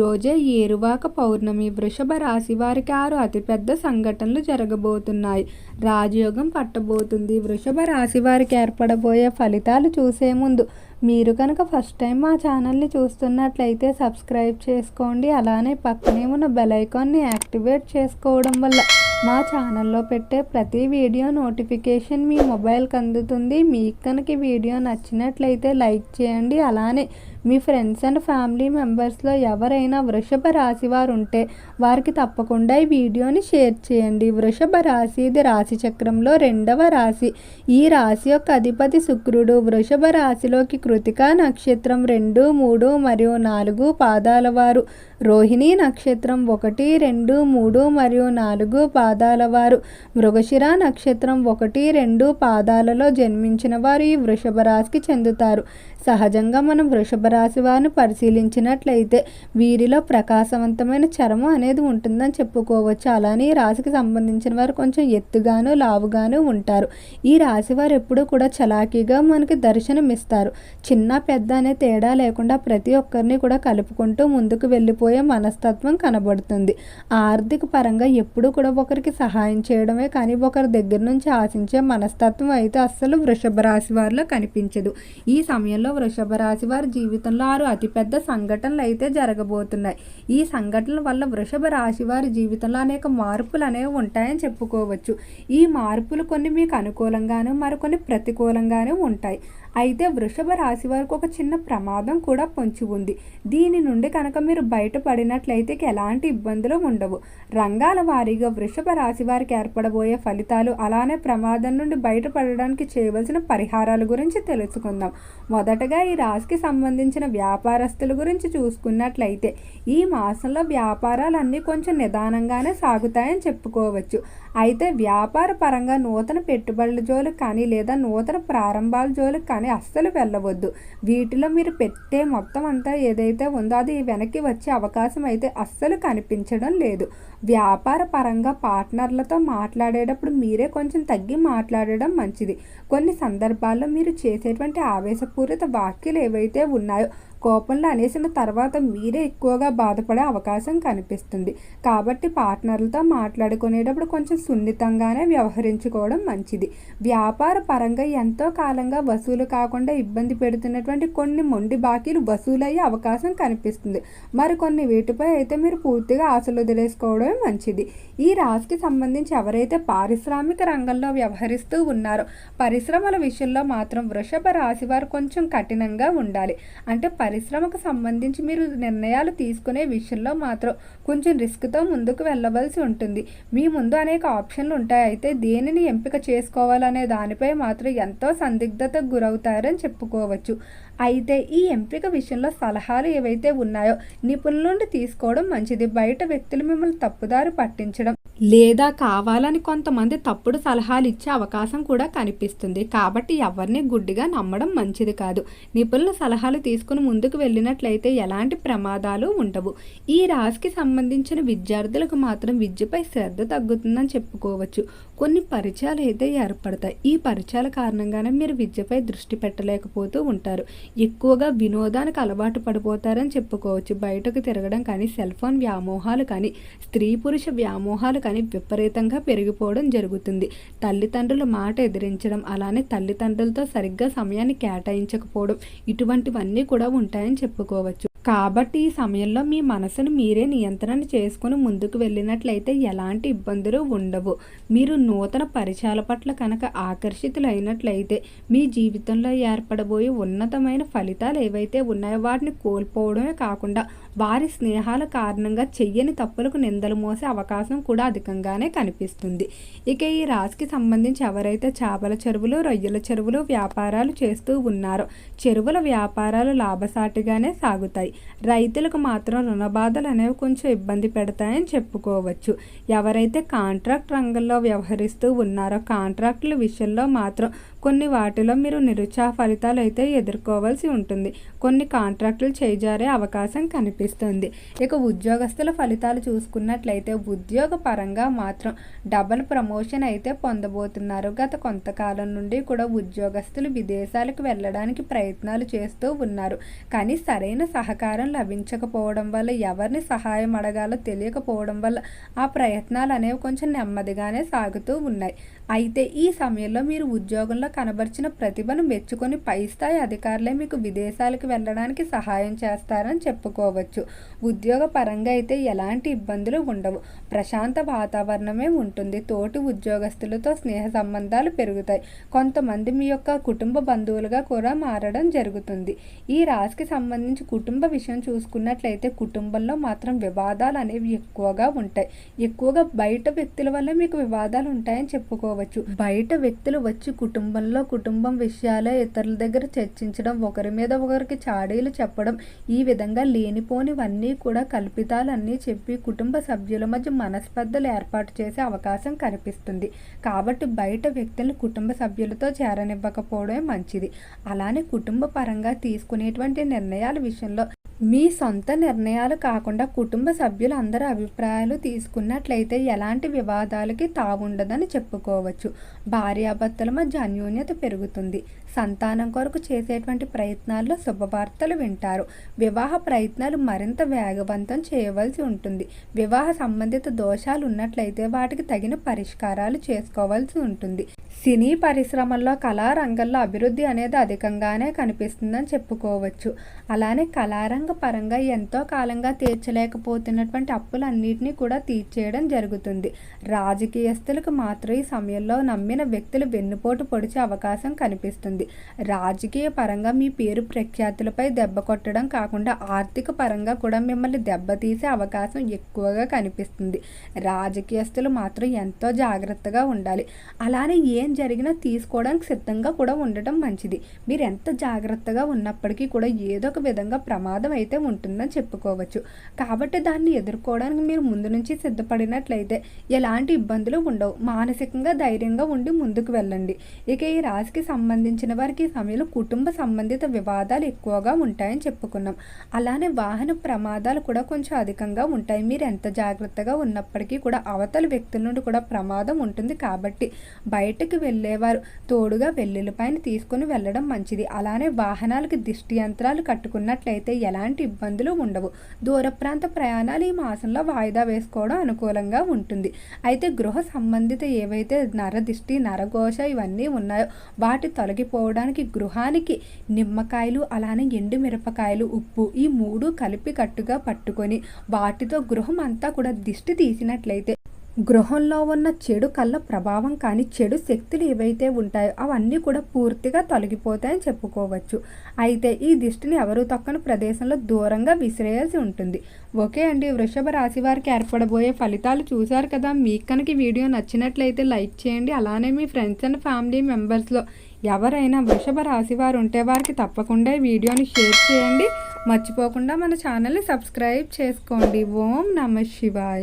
ఈరోజే ఏరువాక పౌర్ణమి. వృషభ రాశి వారికి ఆరు అతిపెద్ద సంఘటనలు జరగబోతున్నాయి. రాజయోగం పట్టబోతుంది. వృషభ రాశి వారికి ఏర్పడబోయే ఫలితాలు చూసే ముందు మీరు కనుక ఫస్ట్ టైం మా ఛానల్ని చూస్తున్నట్లయితే సబ్స్క్రైబ్ చేసుకోండి. అలానే పక్కనే ఉన్న బెల్ ఐకాన్ని యాక్టివేట్ చేసుకోవడం వల్ల మా ఛానల్లో పెట్టే ప్రతి వీడియో నోటిఫికేషన్ మీ మొబైల్కి అందుతుంది. మీకు కనుక వీడియో నచ్చినట్లయితే లైక్ చేయండి. అలానే మీ ఫ్రెండ్స్ అండ్ ఫ్యామిలీ మెంబర్స్లో ఎవరైనా వృషభ రాశి వారు ఉంటే వారికి తప్పకుండా ఈ వీడియోని షేర్ చేయండి. వృషభ రాశి ఇది రాశి చక్రంలో రెండవ రాశి. ఈ రాశి యొక్క అధిపతి శుక్రుడు. వృషభ రాశిలోకి కృతికా నక్షత్రం రెండు మూడు మరియు నాలుగు పాదాల వారు. రోహిణి నక్షత్రం ఒకటి రెండు మూడు మరియు నాలుగు పాదాల వారు. మృగశిర నక్షత్రం ఒకటి రెండు పాదాలలో జన్మించిన వారు ఈ వృషభ రాశికి చెందుతారు. సహజంగా మనం వృషభ రాశి వారిని పరిశీలించినట్లయితే వీరిలో ప్రకాశవంతమైన చర్మం అనేది ఉంటుందని చెప్పుకోవచ్చు. అలానే ఈ రాశికి సంబంధించిన వారు కొంచెం ఎత్తుగాను లావుగాను ఉంటారు. ఈ రాశి వారు ఎప్పుడూ కూడా చలాకీగా మనకి దర్శనమిస్తారు. చిన్న పెద్ద అనే తేడా లేకుండా ప్రతి ఒక్కరిని కూడా కలుపుకుంటూ ముందుకు వెళ్ళిపోయే మనస్తత్వం కనబడుతుంది. ఆర్థిక పరంగా ఎప్పుడూ కూడా ఒకరికి సహాయం చేయడమే కానీ ఒకరి దగ్గర నుంచి ఆశించే మనస్తత్వం అయితే అస్సలు వృషభ రాశి వారిలో కనిపించదు. ఈ సమయంలో వృషభ రాశి వారి జీవితంలో ఆరు అతిపెద్ద సంఘటనలు అయితే జరగబోతున్నాయి. ఈ సంఘటనల వల్ల వృషభ రాశి వారి జీవితంలో అనేక మార్పులు అనేవి ఉంటాయని చెప్పుకోవచ్చు. ఈ మార్పులు కొన్ని మీకు అనుకూలంగాను మరికొన్ని ప్రతికూలంగానూ ఉంటాయి. అయితే వృషభ రాశి వారికి ఒక చిన్న ప్రమాదం కూడా పొంచి ఉంది. దీని నుండి కనుక మీరు బయటపడినట్లయితే ఎలాంటి ఇబ్బందులు ఉండవు. రంగాల వారీగా వృషభ రాశి వారికి ఏర్పడబోయే ఫలితాలు అలానే ప్రమాదం నుండి బయటపడడానికి చేయవలసిన పరిహారాల గురించి తెలుసుకుందాం. మొదటగా ఈ రాశికి సంబంధించిన వ్యాపారస్తుల గురించి చూసుకున్నట్లయితే ఈ మాసంలో వ్యాపారాలన్నీ కొంచెం నిదానంగానే సాగుతాయని చెప్పుకోవచ్చు. అయితే వ్యాపార పరంగా నూతన పెట్టుబడుల జోలికి కానీ లేదా నూతన ప్రారంభాల జోలికి కానీ అస్సలు వెళ్ళవద్దు. వీటిలో మీరు పెట్టే మొత్తం అంతా ఏదైతే ఉందో అది వెనక్కి వచ్చే అవకాశం అయితే అస్సలు కనిపించడం లేదు. వ్యాపార పరంగా పార్ట్నర్లతో మాట్లాడేటప్పుడు మీరే కొంచెం తగ్గి మాట్లాడడం మంచిది. కొన్ని సందర్భాల్లో మీరు చేసేటువంటి ఆవేశపూరిత వాక్యలు ఏవైతే ఉన్నాయో కోపంలో అనేసిన తర్వాత మీరే ఎక్కువగా బాధపడే అవకాశం కనిపిస్తుంది. కాబట్టి పార్ట్నర్లతో మాట్లాడుకునేటప్పుడు కొంచెం సున్నితంగానే వ్యవహరించుకోవడం మంచిది. వ్యాపార పరంగా ఎంతో కాలంగా వసూలు కాకుండా ఇబ్బంది పెడుతున్నటువంటి కొన్ని మొండి బాకీలు వసూలయ్యే అవకాశం కనిపిస్తుంది. మరికొన్ని వీటిపై అయితే మీరు పూర్తిగా ఆశలు వదిలేసుకోవడం చేసుకోవడమే మంచిది. ఈ రాశికి సంబంధించి ఎవరైతే పారిశ్రామిక రంగంలో వ్యవహరిస్తూ ఉన్నారో పరిశ్రమల విషయంలో మాత్రం వృషభ రాశి వారు కొంచెం కఠినంగా ఉండాలి. అంటే పరిశ్రమకు సంబంధించి మీరు నిర్ణయాలు తీసుకునే విషయంలో మాత్రం కొంచెం రిస్క్తో ముందుకు వెళ్ళవలసి ఉంటుంది. మీ ముందు అనేక ఆప్షన్లు ఉంటాయి. అయితే దేనిని ఎంపిక చేసుకోవాలనే దానిపై మాత్రం ఎంతో సందిగ్ధతకు గురవుతారని చెప్పుకోవచ్చు. అయితే ఈ ఎంపిక విషయంలో సలహాలు ఏవైతే ఉన్నాయో నిపుణుల నుండి తీసుకోవడం మంచిది. బయట వ్యక్తులు మిమ్మల్ని తప్పు తప్పుదారు పట్టించడం. లేదా కావాలని కొంతమంది తప్పుడు సలహాలు ఇచ్చే అవకాశం కూడా కనిపిస్తుంది. కాబట్టి ఎవరిని గుడ్డిగా నమ్మడం మంచిది కాదు. నిపుణుల సలహాలు తీసుకుని ముందుకు వెళ్ళినట్లయితే ఎలాంటి ప్రమాదాలు ఉండవు. ఈ రాశికి సంబంధించిన విద్యార్థులకు మాత్రం విద్యపై శ్రద్ధ తగ్గుతుందని చెప్పుకోవచ్చు. కొన్ని పరిచయాలు అయితే ఏర్పడతాయి. ఈ పరిచయాల కారణంగానే మీరు విద్యపై దృష్టి పెట్టలేకపోతూ ఉంటారు. ఎక్కువగా వినోదానికి అలవాటు పడిపోతారని చెప్పుకోవచ్చు. బయటకు తిరగడం కానీ సెల్ ఫోన్ వ్యామోహాలు కానీ స్త్రీ పురుష వ్యామోహాలు కానీ విపరీతంగా పెరిగిపోవడం జరుగుతుంది. తల్లిదండ్రుల మాట ఎదిరించడం అలానే తల్లిదండ్రులతో సరిగ్గా సమయాన్ని కేటాయించకపోవడం ఇటువంటివన్నీ కూడా ఉంటాయని చెప్పుకోవచ్చు. కాబట్టి ఈ సమయంలో మీ మనసును మీరే నియంత్రణ చేసుకుని ముందుకు వెళ్ళినట్లయితే ఎలాంటి ఇబ్బందులు ఉండవు. మీరు నూతన పరిచయాల పట్ల కనుక ఆకర్షితులైనట్లయితే మీ జీవితంలో ఏర్పడబోయే ఉన్నతమైన ఫలితాలు ఏవైతే ఉన్నాయో వాటిని కోల్పోవడమే కాకుండా వారి స్నేహాల కారణంగా చెయ్యని తప్పులకు నిందలు మోసే అవకాశం కూడా అధికంగానే కనిపిస్తుంది. ఇక ఈ రాశికి సంబంధించి ఎవరైతే చేపల చెరువులు రొయ్యల చెరువులు వ్యాపారాలు చేస్తూ ఉన్నారో చెరువుల వ్యాపారాలు లాభసాటిగానే సాగుతాయి. రైతులకు మాత్రం రుణబాధలు అనేవి కొంచెం ఇబ్బంది పెడతాయని చెప్పుకోవచ్చు. ఎవరైతే కాంట్రాక్ట్ రంగంలో వ్యవహరిస్తూ ఉన్నారో కాంట్రాక్టుల విషయంలో మాత్రం కొన్ని వాటిలో మీరు నిరుత్సాహ ఫలితాలు అయితే ఎదుర్కోవాల్సి ఉంటుంది. కొన్ని కాంట్రాక్టులు చేజారే అవకాశం కనిపిస్తుంది. ఇక ఉద్యోగస్తుల ఫలితాలు చూసుకున్నట్లయితే ఉద్యోగ పరంగా మాత్రం డబల్ ప్రమోషన్ అయితే పొందబోతున్నారు. గత కొంతకాలం నుండి కూడా ఉద్యోగస్తులు విదేశాలకు వెళ్ళడానికి ప్రయత్నాలు చేస్తూ ఉన్నారు. కానీ సరైన సహకారం లభించకపోవడం వల్ల ఎవరిని సహాయం అడగాలో తెలియకపోవడం వల్ల ఆ ప్రయత్నాలు అనేవి కొంచెం నెమ్మదిగానే సాగుతూ ఉన్నాయి. అయితే ఈ సమయంలో మీరు ఉద్యోగంలో కనబరిచిన ప్రతిభను మెచ్చుకొని పై స్థాయి అధికారులే మీకు విదేశాలకు వెళ్ళడానికి సహాయం చేస్తారని చెప్పుకోవచ్చు. ఉద్యోగ పరంగా అయితే ఎలాంటి ఇబ్బందులు ఉండవు. ప్రశాంత వాతావరణమే ఉంటుంది. తోటి ఉద్యోగస్తులతో స్నేహ సంబంధాలు పెరుగుతాయి. కొంతమంది మీ యొక్క కుటుంబ బంధువులుగా కూడా మారడం జరుగుతుంది. ఈ రాశికి సంబంధించి కుటుంబ విషయం చూసుకున్నట్లయితే కుటుంబంలో మాత్రం వివాదాలు అనేవి ఎక్కువగా ఉంటాయి. ఎక్కువగా బయట వ్యక్తుల వల్ల మీకు వివాదాలు ఉంటాయని చెప్పుకోవచ్చు. బయట వ్యక్తులు వచ్చి కుటుంబంలో కుటుంబం విషయాలే ఇతరుల దగ్గర చర్చించడం ఒకరి మీద ఒకరికి చాడీలు చెప్పడం ఈ విధంగా లేనిపోనివన్నీ కూడా కల్పితాలన్నీ చెప్పి కుటుంబ సభ్యుల మధ్య మనస్పర్ధలు ఏర్పాటు చేసే అవకాశం కనిపిస్తుంది. కాబట్టి బయట వ్యక్తులను కుటుంబ సభ్యులతో చేరనివ్వకపోవడమే మంచిది. అలానే కుటుంబ పరంగా తీసుకునేటువంటి నిర్ణయాల విషయంలో మీ సొంత నిర్ణయాలు కాకుండా కుటుంబ సభ్యులు అందరి అభిప్రాయాలు తీసుకున్నట్లయితే ఎలాంటి వివాదాలకి తావుండదని చెప్పుకోవచ్చు. భార్యాభర్తల మధ్య అన్యోన్యత పెరుగుతుంది. సంతానం కొరకు చేసేటువంటి ప్రయత్నాల్లో శుభవార్తలు వింటారు. వివాహ ప్రయత్నాలు మరింత వేగవంతం చేయవలసి ఉంటుంది. వివాహ సంబంధిత దోషాలు ఉన్నట్లయితే వాటికి తగిన పరిష్కారాలు చేసుకోవాల్సి ఉంటుంది. సినీ పరిశ్రమల్లో కళారంగంలో అభివృద్ధి అనేది అధికంగానే కనిపిస్తుందని చెప్పుకోవచ్చు. అలానే కళారంగ పరంగా ఎంతో కాలంగా తీర్చలేకపోతున్నటువంటి అప్పులన్నింటినీ కూడా తీర్చేయడం జరుగుతుంది. రాజకీయస్తులకు మాత్రం ఈ సమయంలో నమ్మిన వ్యక్తులు వెన్నుపోటు పొడిచే అవకాశం కనిపిస్తుంది. రాజకీయ పరంగా మీ పేరు ప్రఖ్యాతులపై దెబ్బ కొట్టడం కాకుండా ఆర్థిక పరంగా కూడా మిమ్మల్ని దెబ్బతీసే అవకాశం ఎక్కువగా కనిపిస్తుంది. రాజకీయస్తులు మాత్రం ఎంతో జాగ్రత్తగా ఉండాలి. అలానే ఏం జరిగినా తీసుకోవడానికి సిద్ధంగా కూడా ఉండటం మంచిది. మీరు ఎంత జాగ్రత్తగా ఉన్నప్పటికీ కూడా ఏదో ఒక విధంగా ప్రమాదం అయితే ఉంటుందని చెప్పుకోవచ్చు. కాబట్టి దాన్ని ఎదుర్కోవడానికి మీరు ముందు నుంచి సిద్ధపడినట్లయితే ఎలాంటి ఇబ్బందులు ఉండవు. మానసికంగా ధైర్యంగా ఉండి ముందుకు వెళ్ళండి. ఇక ఈ రాశికి సంబంధించిన వారికి ఈ సమయంలో కుటుంబ సంబంధిత వివాదాలు ఎక్కువగా ఉంటాయని చెప్పుకున్నాం. అలానే వాహన ప్రమాదాలు కూడా కొంచెం అధికంగా ఉంటాయి. మీరు ఎంత జాగ్రత్తగా ఉన్నప్పటికీ కూడా అవతల వ్యక్తుల నుండి కూడా ప్రమాదం ఉంటుంది కాబట్టి బయటకు వెళ్ళేవారు తోడుగా వెల్లుల్లిపైన తీసుకుని వెళ్ళడం మంచిది. అలానే వాహనాలకి దిష్టి యంత్రాలు కట్టుకున్నట్లయితే ఎలాంటి ఇబ్బందులు ఉండవు. దూర ప్రాంత ప్రయాణాలు ఈ మాసంలో వాయిదా వేసుకోవడం అనుకూలంగా ఉంటుంది. అయితే గృహ సంబంధిత ఏవైతే నరదిష్టి నరఘోష ఇవన్నీ ఉన్నాయో వాటి తొలగిపోవడానికి గృహానికి నిమ్మకాయలు అలానే ఎండు మిరపకాయలు ఉప్పు ఈ మూడు కలిపి కట్టుగా పట్టుకొని వాటితో గృహం అంతా కూడా దిష్టి తీసినట్లయితే గృహంలో ఉన్న చెడు కళ్ళ ప్రభావం కానీ చెడు శక్తులు ఏవైతే ఉంటాయో అవన్నీ కూడా పూర్తిగా తొలగిపోతాయని చెప్పుకోవచ్చు. అయితే ఈ దిష్టిని ఎవరు తొక్కని ప్రదేశంలో దూరంగా విసిరేయాల్సి ఉంటుంది. ఓకే అండి వృషభ రాశి వారికి ఏర్పడబోయే ఫలితాలు చూశారు కదా. మీకు కనుక వీడియో నచ్చినట్లయితే లైక్ చేయండి. అలానే మీ ఫ్రెండ్స్ అండ్ ఫ్యామిలీ మెంబర్స్లో ఎవరైనా వృషభ రాశి వారు ఉంటే వారికి తప్పకుండా వీడియోని షేర్ చేయండి. మర్చిపోకుండా మన ఛానల్ని సబ్స్క్రైబ్ చేసుకోండి. ఓం నమ శివాయ.